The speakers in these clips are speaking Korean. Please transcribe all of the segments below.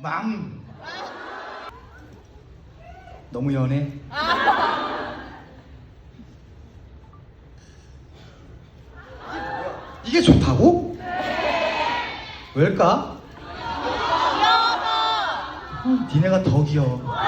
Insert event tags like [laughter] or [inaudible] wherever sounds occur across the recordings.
망. 너무 연해. 이게 좋다고? 왜일까? 귀여워서. 어, 니네가 더 귀여워.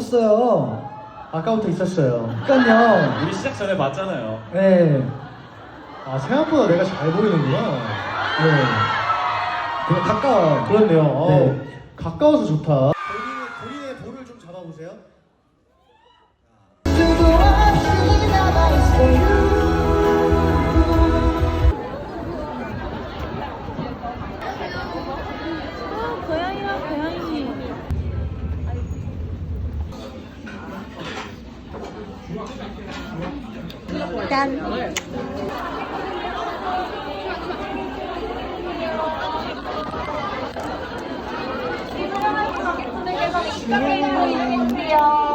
있었어요. 아까부터 있었어요. 그니까요. 우리 시작 전에 봤잖아요. 네. 아 생각보다 내가 잘 보이는구나. 네. 그냥 가까워. 그렇네요. 어. 네. 가까워서 좋다. 짠. 음. 음.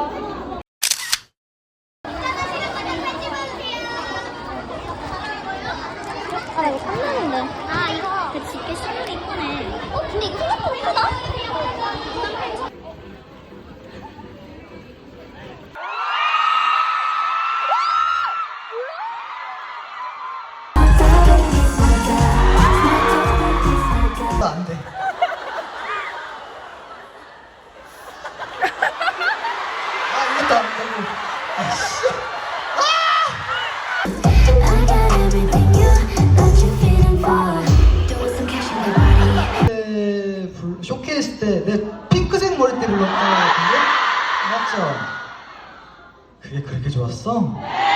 그때 내 핑크색 머리띠 불렀던 거 같은데? 맞죠? 그게 그렇게 좋았어?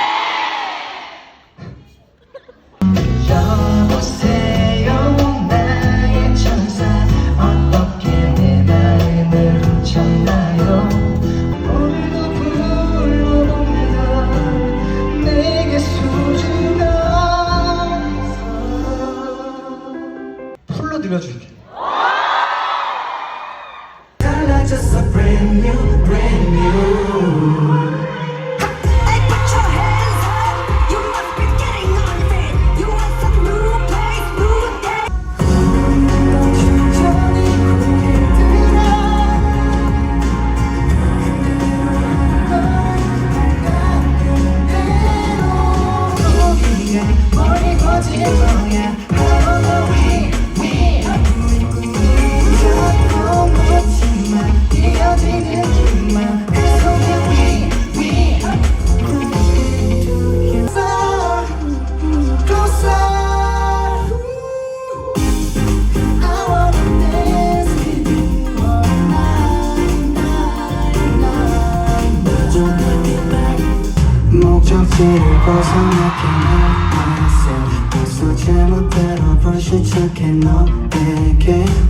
그를 벗어나게 할 myself 벌써 잘못 알아버린 척해 너에게.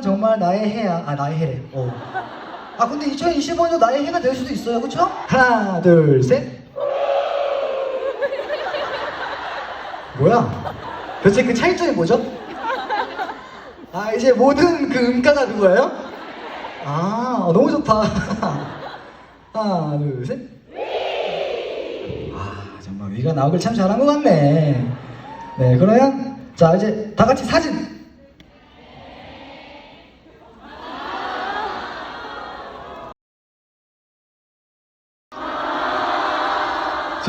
정말 나의 해야. 아 나의 해래. 어. 아 근데 2025년도 나의 해가 될 수도 있어요, 그렇죠? 하나, 둘, 셋. 뭐야? 도대체 그 차이점이 뭐죠? 아 이제 모든 그 음가가 그거예요? 아 너무 좋다. [laughs] 하나, 둘, 셋. 아 정말 위가 나오길 참 잘한 것 같네. 네 그러면 자 이제 다 같이 사진.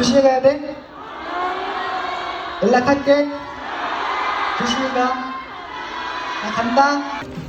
조심히 가야 돼. 연락할게. 조심히 가. 나 간다.